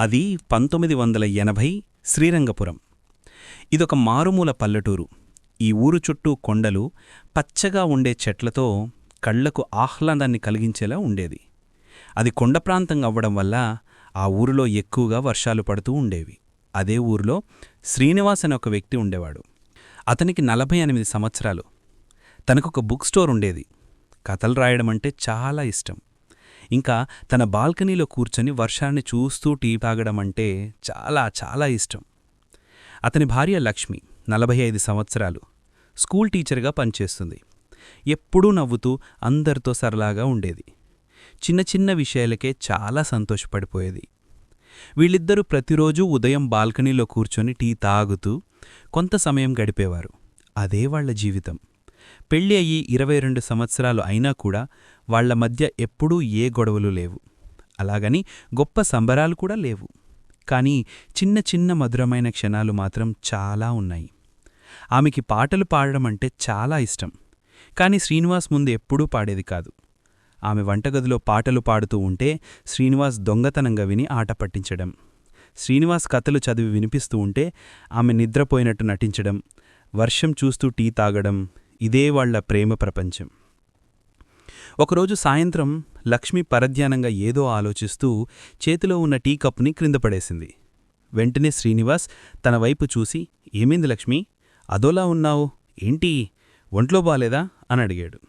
అది పంతొమ్మిది వందల ఎనభై శ్రీరంగపురం. ఇదొక మారుమూల పల్లెటూరు. ఈ ఊరు చుట్టూ కొండలు పచ్చగా ఉండే చెట్లతో కళ్ళకు ఆహ్లాదాన్ని కలిగించేలా ఉండేది. అది కొండ ప్రాంతం అవ్వడం వల్ల ఆ ఊరిలో ఎక్కువగా వర్షాలు పడుతూ ఉండేవి. అదే ఊరిలో శ్రీనివాస్ అనే ఒక వ్యక్తి ఉండేవాడు. అతనికి నలభై ఎనిమిది సంవత్సరాలు. తనకొక బుక్ స్టోర్ ఉండేది. కథలు రాయడం అంటే చాలా ఇష్టం. ఇంకా తన బాల్కనీలో కూర్చొని వర్షాన్ని చూస్తూ టీ తాగడమంటే చాలా చాలా ఇష్టం. అతని భార్య లక్ష్మి నలభై ఐదు సంవత్సరాలు. స్కూల్ టీచర్గా పనిచేస్తుంది. ఎప్పుడూ నవ్వుతూ అందరితో సరళాగా ఉండేది. చిన్న చిన్న విషయాలకే చాలా సంతోషపడిపోయేది. వీళ్ళిద్దరూ ప్రతిరోజూ ఉదయం బాల్కనీలో కూర్చొని టీ తాగుతూ కొంత సమయం గడిపేవారు. అదే వాళ్ళ జీవితం. పెళ్ళి అయ్యి ఇరవై రెండు సంవత్సరాలు అయినా కూడా వాళ్ళ మధ్య ఎప్పుడూ ఏ గొడవలు లేవు. అలాగని గొప్ప సంబరాలు కూడా లేవు. కానీ చిన్న చిన్న మధురమైన క్షణాలు మాత్రం చాలా ఉన్నాయి. ఆమెకి పాటలు పాడడం అంటే చాలా ఇష్టం. కాని శ్రీనివాస్ ముందు ఎప్పుడూ పాడేది కాదు. ఆమె వంటగదిలో పాటలు పాడుతూ ఉంటే శ్రీనివాస్ దొంగతనంగా విని ఆట పట్టించడం. శ్రీనివాస్ కథలు చదివి వినిపిస్తూ ఉంటే ఆమె నిద్రపోయినట్టు నటించడం వర్షం చూస్తూ టీ తాగడం ఇదే వాళ్ళ ప్రేమ ప్రపంచం. ఒకరోజు సాయంత్రం లక్ష్మి పరధ్యానంగా ఏదో ఆలోచిస్తూ చేతిలో ఉన్న టీ కప్ని క్రింద పడేసింది. వెంటనే శ్రీనివాస్ తన వైపు చూసి ఏమైంది లక్ష్మి? అదోలా ఉన్నావు? ఏంటి? ఒంట్లో బాలేదా? అని అడిగాడు.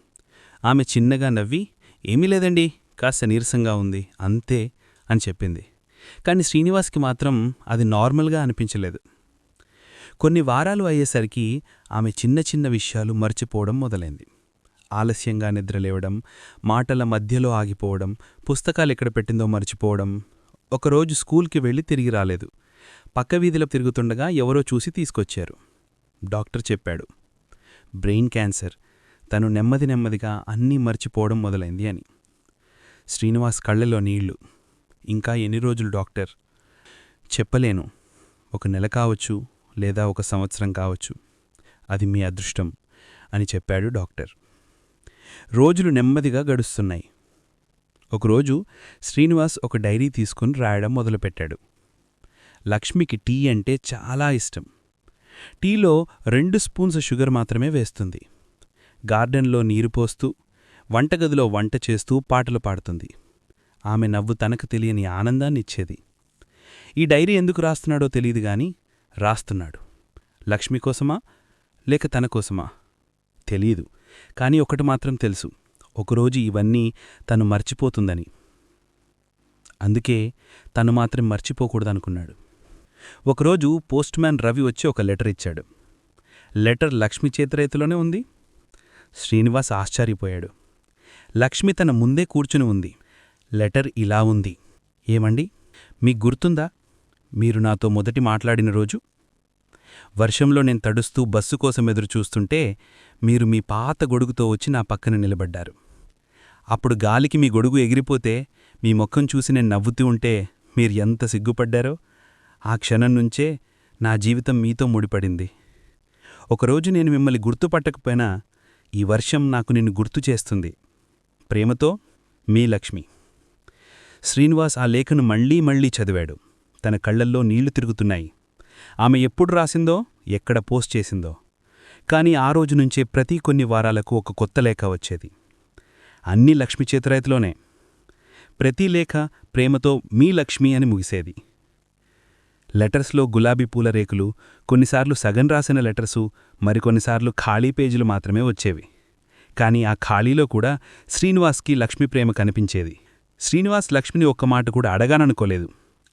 ఆమె చిన్నగా నవ్వి ఏమీ లేదండి కాస్త నీరసంగా ఉంది అంతే అని చెప్పింది. కాని శ్రీనివాస్కి మాత్రం అది నార్మల్గా అనిపించలేదు. కొన్ని వారాలు అయ్యేసరికి ఆమె చిన్న చిన్న విషయాలు మర్చిపోవడం మొదలైంది. ఆలస్యంగా నిద్రలేవడం మాటల మధ్యలో ఆగిపోవడం పుస్తకాలు ఎక్కడ పెట్టిందో మర్చిపోవడం ఒకరోజు స్కూల్కి వెళ్ళి తిరిగి రాలేదు. పక్క వీధిలో తిరుగుతుండగా ఎవరో చూసి తీసుకొచ్చారు. డాక్టర్ చెప్పాడు బ్రెయిన్ క్యాన్సర్. తను నెమ్మది నెమ్మదిగా అన్నీ మర్చిపోవడం మొదలైంది అని. శ్రీనివాస్ కళ్ళలో నీళ్ళు. ఇంకా ఎన్ని రోజులు డాక్టర్? చెప్పలేను. ఒక నెల కావచ్చు లేదా ఒక సంవత్సరం కావచ్చు. అది మీ అదృష్టం అని చెప్పాడు డాక్టర్. రోజులు నెమ్మదిగా గడుస్తున్నాయి. ఒకరోజు శ్రీనివాస్ ఒక డైరీ తీసుకుని రాయడం మొదలుపెట్టాడు. లక్ష్మికి టీ అంటే చాలా ఇష్టం. టీలో రెండు స్పూన్స్ షుగర్ మాత్రమే వేస్తుంది. గార్డెన్లో నీరు పోస్తూ వంటగదిలో వంట చేస్తూ పాటలు పాడుతుంది. ఆమె నవ్వు తనకు తెలియని ఆనందాన్నిచ్చేది. ఈ డైరీ ఎందుకు రాస్తున్నాడో తెలియదు గాని రాస్తున్నాడు. లక్ష్మి కోసమా? లేక తన కోసమా? తెలీదు. కానీ ఒకటి మాత్రం తెలుసు. ఒకరోజు ఇవన్నీ తను మర్చిపోతుందని. అందుకే తను మాత్రం మర్చిపోకూడదనుకున్నాడు. ఒకరోజు పోస్ట్మ్యాన్ రవి వచ్చి ఒక లెటర్ ఇచ్చాడు. లెటర్ లక్ష్మి చేతిరైతులోనే ఉంది. శ్రీనివాస్ ఆశ్చర్యపోయాడు. లక్ష్మి తన ముందే కూర్చుని ఉంది. లెటర్ ఇలా ఉంది. ఏమండి? మీకు గుర్తుందా? మీరు నాతో మొదటి మాట్లాడిన రోజు? వర్షంలో నేను తడుస్తూ బస్సు కోసం ఎదురుచూస్తుంటే మీరు మీ పాత గొడుగుతో వచ్చి నా పక్కన నిలబడ్డారు. అప్పుడు గాలికి మీ గొడుగు ఎగిరిపోతే మీ ముఖం చూసి నేను నవ్వుతూ ఉంటే మీరు ఎంత సిగ్గుపడ్డారో? ఆ క్షణం నుంచే నా జీవితం మీతో ముడిపడింది. ఒకరోజు నేను మిమ్మల్ని గుర్తుపట్టకపోయినా ఈ వర్షం నాకు నిన్ను గుర్తు చేస్తుంది. ప్రేమతో మీ లక్ష్మి. శ్రీనివాస్ ఆ లేఖను మళ్ళీ మళ్ళీ చదివాడు. తన కళ్ళల్లో నీళ్ళు తిరుగుతున్నాయి. ఆమె ఎప్పుడు రాసిందో ఎక్కడ పోస్ట్ చేసిందో. కాని ఆ రోజు నుంచే ప్రతి కొన్ని వారాలకు ఒక కొత్త లేఖ వచ్చేది. అన్ని లక్ష్మి చేతిరైతిలోనే ప్రతి లేఖ ప్రేమతో మీ లక్ష్మి అని ముగిసేది. లెటర్స్లో గులాబీ పూల రేకులు కొన్నిసార్లు సగం రాసిన లెటర్సు మరికొన్నిసార్లు ఖాళీ పేజీలు మాత్రమే వచ్చేవి. కాని ఆ ఖాళీలో కూడా శ్రీనివాస్కి లక్ష్మి ప్రేమ కనిపించేది. శ్రీనివాస్ లక్ష్మిని ఒక్క మాట కూడా అడగాననుకోలేదు.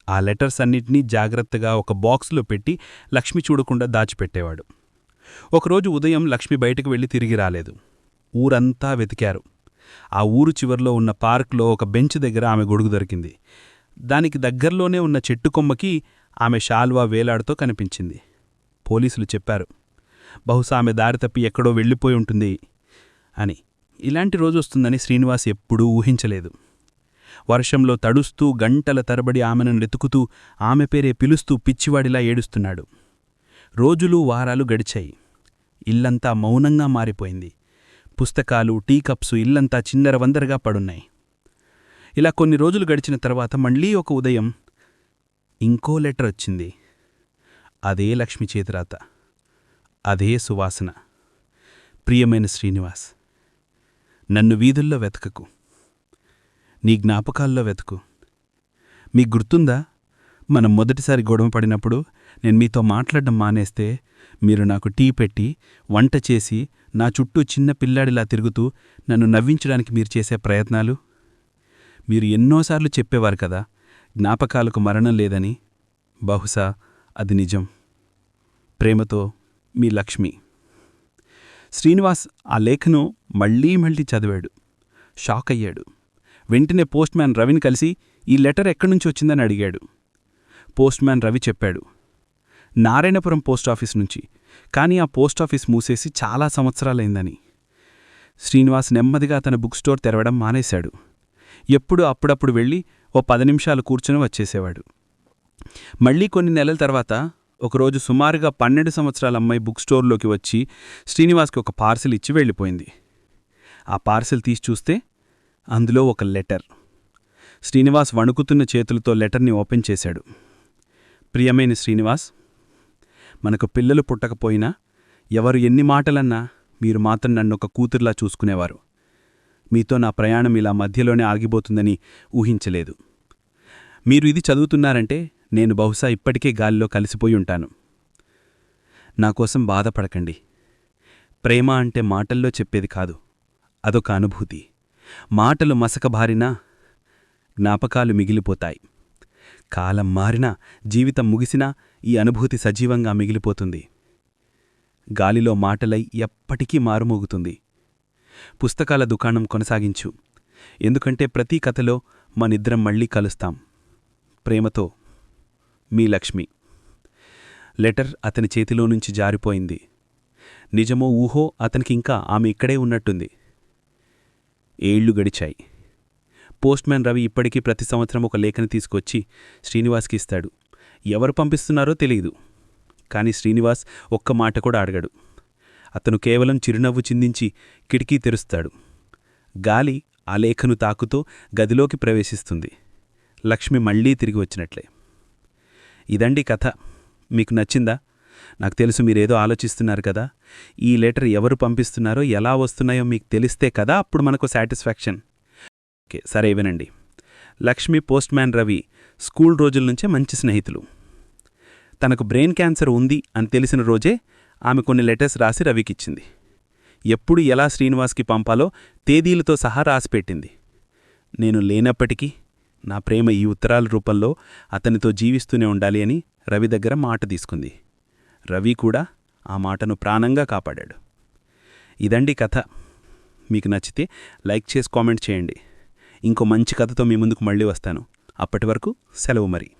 ఆ లెటర్స్ అన్నిటినీ జాగ్రత్తగా ఒక బాక్స్లో పెట్టి లక్ష్మి చూడకుండా దాచిపెట్టేవాడు. ఒకరోజు ఉదయం లక్ష్మి బయటకు వెళ్ళి తిరిగి రాలేదు. ఊరంతా వెతికారు. ఆ ఊరు చివర్లో ఉన్న పార్క్లో ఒక బెంచ్ దగ్గర ఆమె గొడుగు దొరికింది. దానికి దగ్గర్లోనే ఉన్న చెట్టు కొమ్మకి ఆమె షాల్వా వేలాడుతో కనిపించింది. పోలీసులు చెప్పారు బహుశా ఆమె దారి తప్పి ఎక్కడో వెళ్ళిపోయి ఉంటుంది అని. ఇలాంటి రోజు వస్తుందని శ్రీనివాస్ ఎప్పుడూ ఊహించలేదు. వర్షంలో తడుస్తూ గంటల తరబడి ఆమెను వెతుకుతూ ఆమె పేరే పిలుస్తూ పిచ్చివాడిలా ఏడుస్తున్నాడు. రోజులు వారాలు గడిచాయి. ఇల్లంతా మౌనంగా మారిపోయింది. పుస్తకాలు టీ కప్సు ఇల్లంతా చిన్నరవందరగా పడున్నాయి. ఇలా కొన్ని రోజులు గడిచిన తర్వాత మళ్ళీ ఒక ఉదయం ఇంకో లెటర్ వచ్చింది. అదే లక్ష్మి చేతిరాత. అదే సువాసన. ప్రియమైన శ్రీనివాస్ నన్ను వీధుల్లో వెతకకు. నీ జ్ఞాపకాల్లో వెతుకు. మీకు గుర్తుందా? మనం మొదటిసారి గొడవ పడినప్పుడు నేను మీతో మాట్లాడడం మానేస్తే మీరు నాకు టీ పెట్టి వంట చేసి నా చుట్టూ చిన్న పిల్లాడిలా తిరుగుతూ నన్ను నవ్వించడానికి మీరు చేసే ప్రయత్నాలు? మీరు ఎన్నోసార్లు చెప్పేవారు కదా జ్ఞాపకాలకు మరణం లేదని. బహుశా అది నిజం. ప్రేమతో మీ లక్ష్మి. శ్రీనివాస్ ఆ లేఖను మళ్ళీ మళ్ళీ చదివాడు. షాక్ అయ్యాడు వెంటనే పోస్ట్మ్యాన్ రవిని కలిసి ఈ లెటర్ ఎక్కడ్నుంచి వచ్చిందని అడిగాడు. పోస్ట్మ్యాన్ రవి చెప్పాడు నారాయణపురం పోస్టాఫీస్ నుంచి. కానీ ఆ పోస్టాఫీస్ మూసేసి చాలా సంవత్సరాలైందని. శ్రీనివాస్ నెమ్మదిగా తన బుక్ స్టోర్ తెరవడం మానేశాడు. ఎప్పుడు అప్పుడప్పుడు వెళ్ళి ఓ పది నిమిషాలు కూర్చుని వచ్చేసేవాడు. మళ్ళీ కొన్ని నెలల తర్వాత ఒకరోజు సుమారుగా పన్నెండు సంవత్సరాల అమ్మాయి బుక్ స్టోర్లోకి వచ్చి శ్రీనివాస్కి ఒక పార్సిల్ ఇచ్చి వెళ్ళిపోయింది. ఆ పార్సిల్ తీసి చూస్తే అందులో ఒక లెటర్. శ్రీనివాస్ వణుకుతున్న చేతులతో లెటర్ని ఓపెన్ చేశాడు. ప్రియమైన శ్రీనివాస్ మనకు పిల్లలు పుట్టకపోయినా ఎవరు ఎన్ని మాటలన్నా మీరు మాత్రం నన్ను ఒక కూతుర్లా చూసుకునేవారు. మీతో నా ప్రయాణం ఇలా మధ్యలోనే ఆగిపోతుందని ఊహించలేదు. మీరు ఇది చదువుతున్నారంటే నేను బహుశా ఇప్పటికే గాలిలో కలిసిపోయి ఉంటాను. నాకోసం బాధపడకండి. ప్రేమ అంటే మాటల్లో చెప్పేది కాదు అదొక అనుభూతి. మాటలు మసకబారినా జ్ఞాపకాలు మిగిలిపోతాయి. కాలం మారినా జీవితం ముగిసినా ఈ అనుభూతి సజీవంగా మిగిలిపోతుంది. గాలిలో మాటలై ఎప్పటికీ మారుమోగుతుంది. పుస్తకాల దుకాణం కొనసాగించు. ఎందుకంటే ప్రతి కథలో మనిద్దరం మళ్ళీ కలుస్తాం. ప్రేమతో మీ లక్ష్మి. లెటర్ అతని చేతిలో నుంచి జారిపోయింది. నిజమో ఊహో అతనికి ఇంకా ఆమె ఇక్కడే ఉన్నట్టుంది. ఏళ్ళు గడిచాయి. పోస్ట్మ్యాన్ రవి ఇప్పటికీ ప్రతి సంవత్సరం ఒక లేఖని తీసుకొచ్చి శ్రీనివాస్కి ఇస్తాడు. ఎవరు పంపిస్తున్నారో తెలియదు కానీ శ్రీనివాస్ ఒక్క మాట కూడా అడగడు. అతను కేవలం చిరునవ్వు చిందించి కిటికీ తెరుస్తాడు. గాలి ఆ లేఖను తాకుతూ గదిలోకి ప్రవేశిస్తుంది. లక్ష్మి మళ్ళీ తిరిగి వచ్చినట్లే. ఇదండి కథ. మీకు నచ్చిందా? నాకు తెలుసు మీరేదో ఆలోచిస్తున్నారు కదా. ఈ లెటర్ ఎవరు పంపిస్తున్నారో ఎలా వస్తున్నాయో మీకు తెలిస్తే కదా అప్పుడు మనకు సాటిస్ఫాక్షన్. ఓకే సరే వినండి. Lakshmi postman Ravi school రోజుల నుంచే మంచి స్నేహితులు. తనకు బ్రెయిన్ క్యాన్సర్ ఉంది అని తెలిసిన రోజే ఆమె కొన్ని లెటర్స్ రాసి రవికిచ్చింది. ఎప్పుడు ఎలా శ్రీనివాస్కి పంపాలో తేదీలతో సహా రాసిపెట్టింది నేను లేనప్పటికీ నా ప్రేమ ఈ ఉత్తరాల రూపంలో అతనితో జీవిస్తూనే ఉండాలి అని రవి దగ్గర మాట తీసుకుంది. రవి కూడా ఆ మాటను ప్రాణంగా కాపాడాడు. ఇదండి కథ. మీకు నచ్చితే లైక్ చేసి కామెంట్ చేయండి. ఇంకో మంచి కథతో మీ ముందుకు మళ్ళీ వస్తాను. అప్పటి వరకు సెలవు మరి.